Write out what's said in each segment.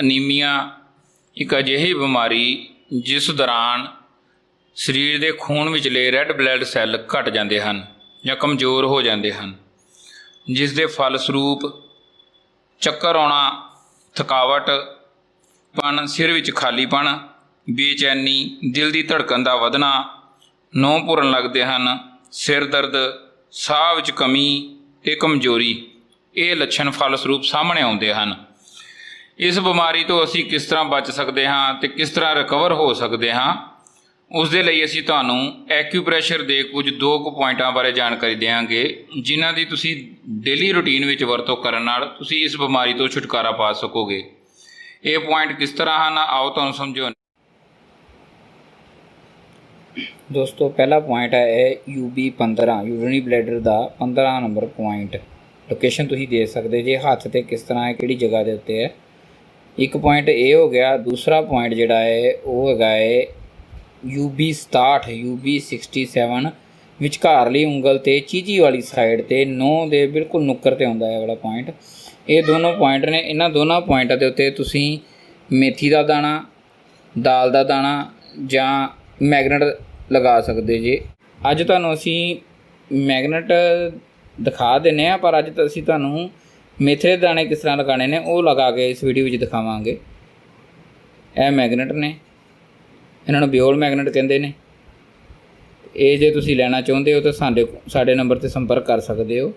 Anaemia ਇੱਕ ਅਜਿਹੀ ਬਿਮਾਰੀ ਜਿਸ ਦੌਰਾਨ ਸਰੀਰ ਦੇ ਖੂਨ ਵਿਚਲੇ ਰੈੱਡ ਬਲੱਡ ਸੈੱਲ ਘਟ ਜਾਂਦੇ ਹਨ ਜਾਂ ਕਮਜ਼ੋਰ ਹੋ ਜਾਂਦੇ ਹਨ, ਜਿਸ ਦੇ ਫਲਸਰੂਪ ਚੱਕਰ ਆਉਣਾ, ਥਕਾਵਟ ਪਣ ਸਿਰ ਵਿੱਚ ਖਾਲੀਪਣ ਬੇਚੈਨੀ, ਦਿਲ ਦੀ ਧੜਕਣ ਦਾ ਵਧਣਾ, ਨਹੁੰ ਭੁਰਨ ਲੱਗਦੇ ਹਨ, ਸਿਰ ਦਰਦ, ਸਾਹ ਵਿੱਚ ਕਮੀ ਤੇ ਕਮਜ਼ੋਰੀ, ਇਹ ਲੱਛਣ ਫਲਸਰੂਪ ਸਾਹਮਣੇ ਆਉਂਦੇ ਹਨ। ਇਸ ਬਿਮਾਰੀ ਤੋਂ ਅਸੀਂ ਕਿਸ ਤਰ੍ਹਾਂ ਬਚ ਸਕਦੇ ਹਾਂ ਤੇ ਕਿਸ ਤਰ੍ਹਾਂ ਰਿਕਵਰ ਹੋ ਸਕਦੇ ਹਾਂ ਉਸ ਦੇ ਲਈ ਅਸੀਂ ਤੁਹਾਨੂੰ ਐਕਿਊਪ੍ਰੈਸ਼ਰ ਦੇ ਕੁਝ ਦੋ ਕੁ ਪੁਆਇੰਟਾਂ ਬਾਰੇ ਜਾਣਕਾਰੀ ਦੇਵਾਂਗੇ, ਜਿਨ੍ਹਾਂ ਦੀ ਤੁਸੀਂ ਡੇਲੀ ਰੁਟੀਨ ਵਿੱਚ ਵਰਤੋਂ ਕਰਨ ਨਾਲ ਤੁਸੀਂ ਇਸ ਬਿਮਾਰੀ ਤੋਂ ਛੁਟਕਾਰਾ ਪਾ ਸਕੋਗੇ। ਇਹ ਪੁਆਇੰਟ ਕਿਸ ਤਰ੍ਹਾਂ ਹਨ, ਆਓ ਤੁਹਾਨੂੰ ਸਮਝਾਉਂਦੇ ਦੋਸਤੋ, ਪਹਿਲਾ ਪੁਆਇੰਟ ਹੈ ਇਹ UB15 ਯੂਰਿਨੀ ਬਲੈਡਰ ਦਾ 15 ਨੰਬਰ ਪੁਆਇੰਟ। ਲੋਕੇਸ਼ਨ ਤੁਸੀਂ ਦੇ ਸਕਦੇ ਜੇ ਹੱਥ ਤੇ ਕਿਸ ਤਰ੍ਹਾਂ ਹੈ, ਕਿਹੜੀ ਜਗ੍ਹਾ ਦੇ ਉੱਤੇ ਹੈ। ਇੱਕ ਪੁਆਇੰਟ ਇਹ ਹੋ ਗਿਆ, ਦੂਸਰਾ ਪੁਆਇੰਟ ਜਿਹੜਾ ਹੈ, ਉਹ ਹੈਗਾ ਹੈ UB67 UB67 ਵਿਚਕਾਰਲੀ ਉਂਗਲ ਤੇ ਚੀਜੀ ਵਾਲੀ ਸਾਈਡ ਤੇ ਨੌ ਦੇ ਬਿਲਕੁਲ ਨੁੱਕਰ ਤੇ ਆਉਂਦਾ ਹੈ ਵਾਲਾ ਪੁਆਇੰਟ ਇਹ ਦੋਨੋਂ ਪੁਆਇੰਟ ਨੇ, ਇਹਨਾਂ ਦੋਨਾਂ ਪੁਆਇੰਟਾਂ ਦੇ ਉੱਤੇ ਤੁਸੀਂ ਮੇਥੀ ਦਾ ਦਾਣਾ, ਦਾਲ ਦਾ ਦਾਣਾ ਜਾਂ ਮੈਗਨੇਟ ਲਗਾ ਸਕਦੇ ਜੇ। ਅੱਜ ਤੁਹਾਨੂੰ ਅਸੀਂ ਮੈਗਨੇਟ ਦਿਖਾ ਦਿੰਨੇ ਆ ਪਰ ਅੱਜ ਤਾਂ ਅਸੀਂ ਤੁਹਾਨੂੰ ਮੇਥੇ ਦੇ ਦਾਣੇ ਕਿਸ ਤਰ੍ਹਾਂ ਲਗਾਣੇ ਨੇ, ਉਹ ਲਗਾ ਕੇ ਇਸ ਵੀਡੀਓ ਵਿੱਚ ਦਿਖਾਵਾਂਗੇ। ਇਹ ਮੈਗਨੇਟ ਨੇ, ਇਹਨਾਂ ਨੂੰ ਬਿਓਲ ਮੈਗਨੇਟ ਕਹਿੰਦੇ ਨੇ। ਇਹ ਜੇ ਤੁਸੀਂ ਲੈਣਾ ਚਾਹੁੰਦੇ ਹੋ ਤਾਂ ਸਾਡੇ ਸਾਡੇ ਨੰਬਰ ਤੇ ਸੰਪਰਕ ਕਰ ਸਕਦੇ ਹੋ।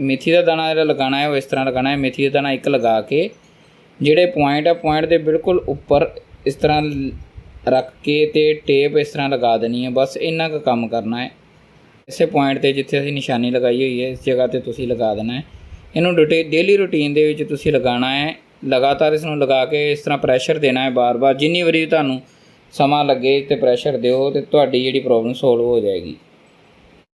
ਮੇਥੀ ਦਾ ਦਾਣਾ ਜਿਹੜਾ ਲਗਾਉਣਾ ਹੈ, ਉਹ ਇਸ ਤਰ੍ਹਾਂ ਲਗਾਉਣਾ ਹੈ। ਮੇਥੀ ਦਾ ਦਾਣਾ ਇੱਕ ਲਗਾ ਕੇ, ਜਿਹੜੇ ਪੁਆਇੰਟ ਆ ਪੁਆਇੰਟ ਦੇ ਬਿਲਕੁਲ ਉੱਪਰ ਇਸ ਤਰ੍ਹਾਂ ਰੱਖ ਕੇ ਤੇ ਟੇਪ ਇਸ ਤਰ੍ਹਾਂ ਲਗਾ ਦੇਣੀ ਹੈ। ਬਸ ਇੰਨਾ ਕੁ ਕੰਮ ਕਰਨਾ ਹੈ। ਇਸੇ ਪੁਆਇੰਟ ਤੇ ਜਿੱਥੇ ਅਸੀਂ ਨਿਸ਼ਾਨੀ ਲਗਾਈ ਹੋਈ ਹੈ, ਇਸ ਜਗ੍ਹਾ ਤੇ ਤੁਸੀਂ ਲਗਾ ਦੇਣਾ ਹੈ। ਇਹਨੂੰ ਡੇਲੀ ਰੂਟੀਨ ਦੇ ਵਿੱਚ ਤੁਸੀਂ ਲਗਾਉਣਾ ਹੈ। ਲਗਾਤਾਰ ਇਸ ਨੂੰ ਲਗਾ ਕੇ ਇਸ ਤਰ੍ਹਾਂ ਪ੍ਰੈਸ਼ਰ ਦੇਣਾ ਹੈ ਬਾਰ-ਬਾਰ ਜਿੰਨੀ ਵਾਰੀ ਤੁਹਾਨੂੰ ਸਮਾਂ ਲੱਗੇ ਤੇ ਪ੍ਰੈਸ਼ਰ ਦਿਓ ਤੇ ਤੁਹਾਡੀ ਜਿਹੜੀ ਪ੍ਰੋਬਲਮ ਸੋਲਵ ਹੋ ਜਾਏਗੀ।